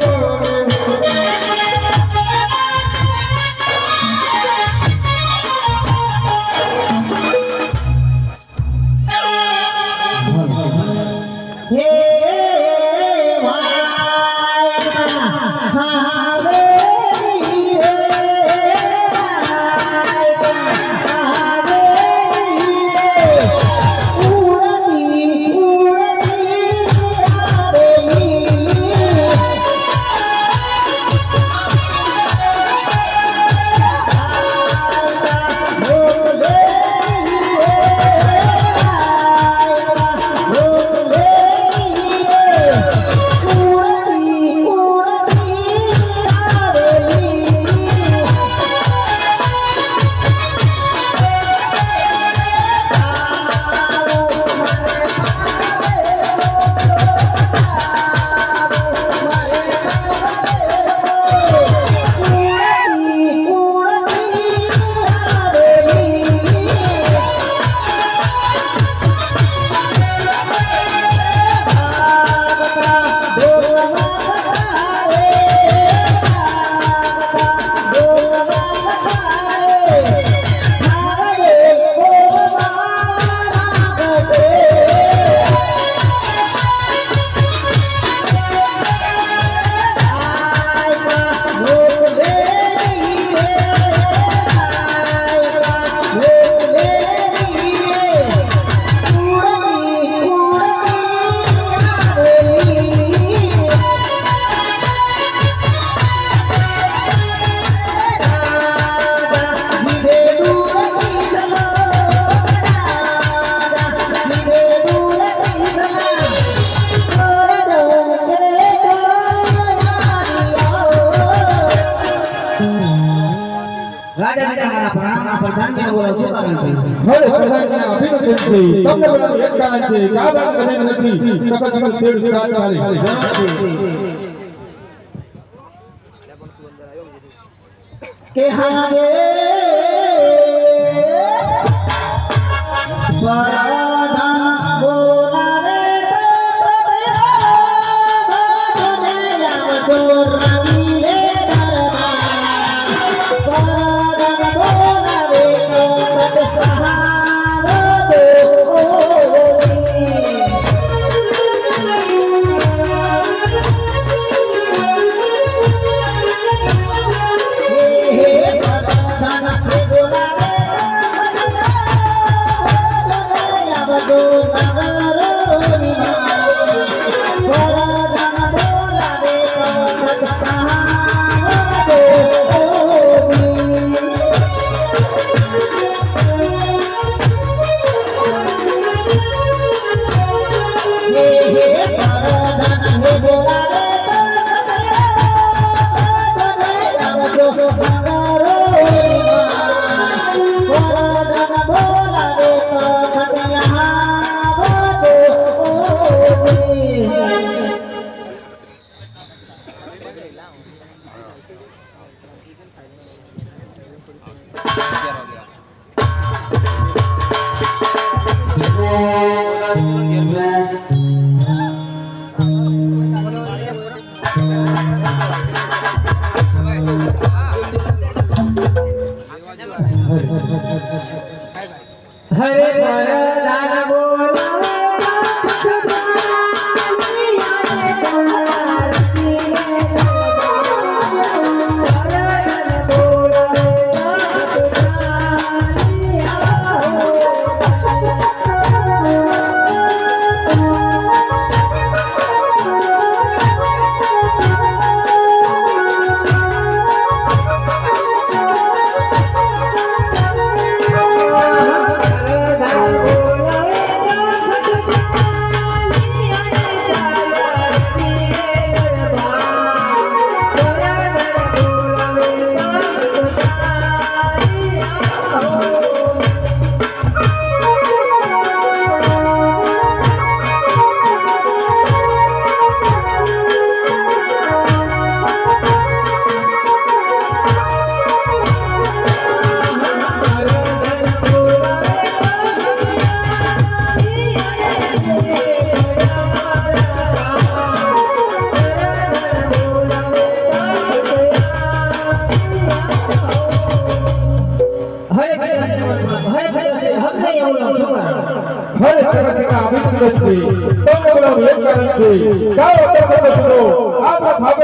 Oh. છે તમને બધાને એક કારણ છે નથી સ્વરાધન हरे भर दादा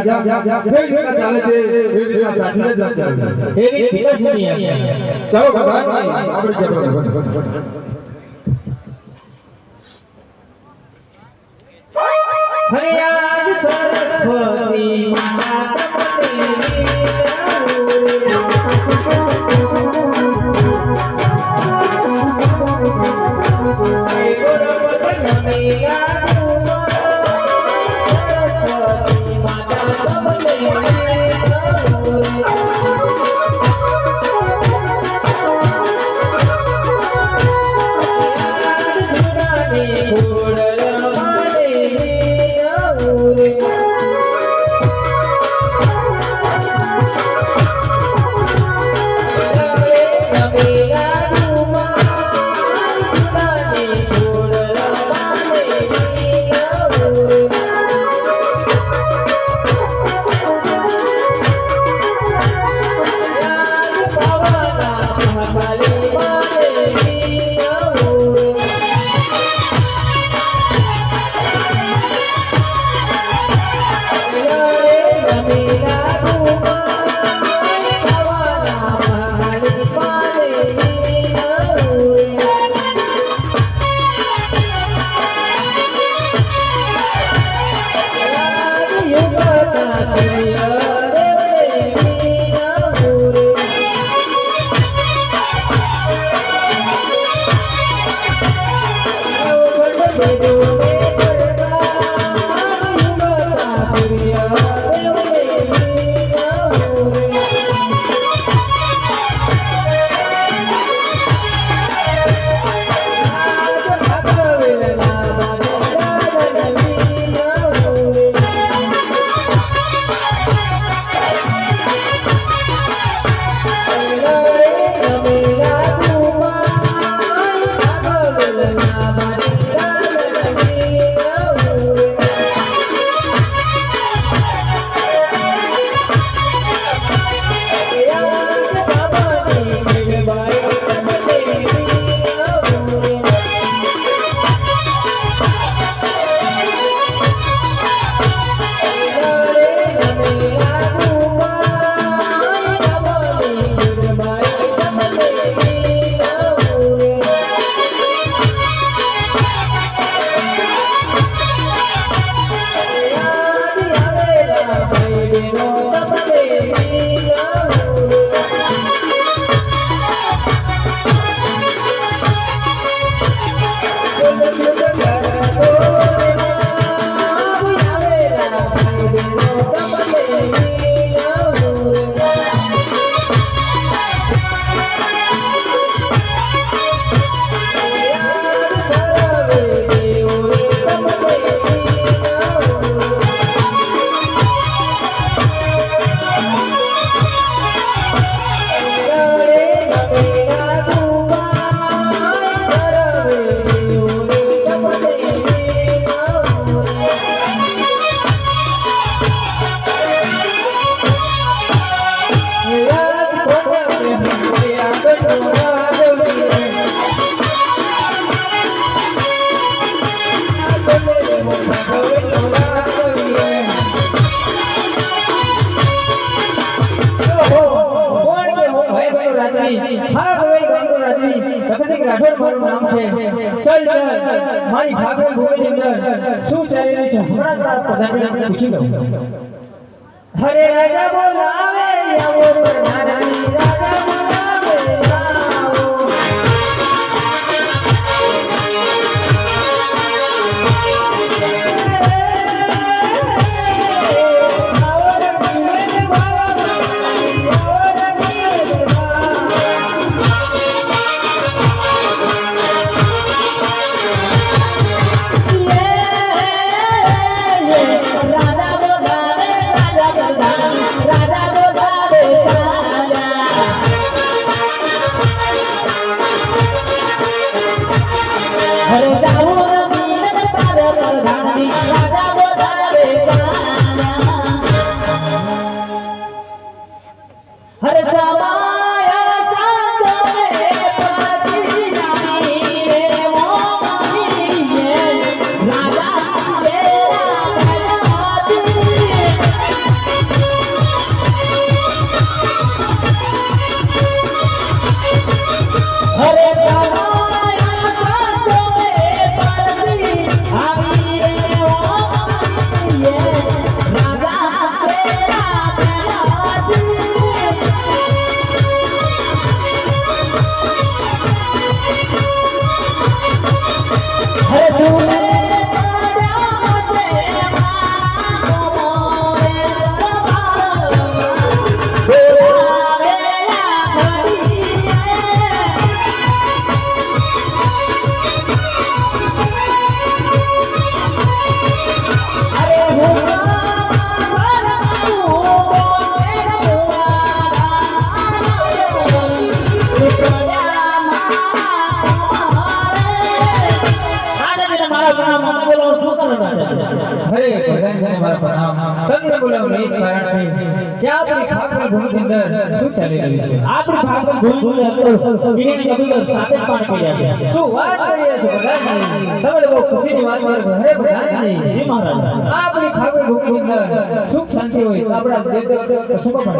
અરે જગત રાજા જેવી રીતના ચાલે છે એવી રીતના સાધીને જ ચાલે છે એવી ફિકર છે નહીં ચાલો કાકા આપણે જઈએ. હરે સરસ્વતી માતા તમને હરે ગુરુવચન સરસ્વતી માતા કનક Thank. còn em em cũng chưa hiểu એ જ કારણ છે કે આપણી ખાકર ભૂમિની અંદર શું ચાલી રહ્યું છે? આપણી ખાકર ભૂલ અંદર હતો પીડીની સાથે પાણી પી છે. શું વાત કરીએ છો પ્રધાનજી તમે તો બહુ ખુશીની વાત કરો હરે પ્રધાનજી જી મહારાજ. આપણી ખાકર ભૂમિની અંદર સુખ શાંતિ હોય તો આપણા દેવ કશું પણ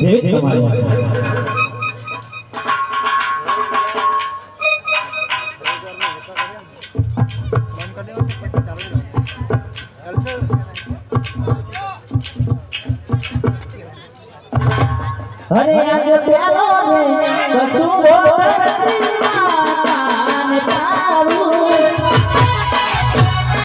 જેવી તમારી હરે આજે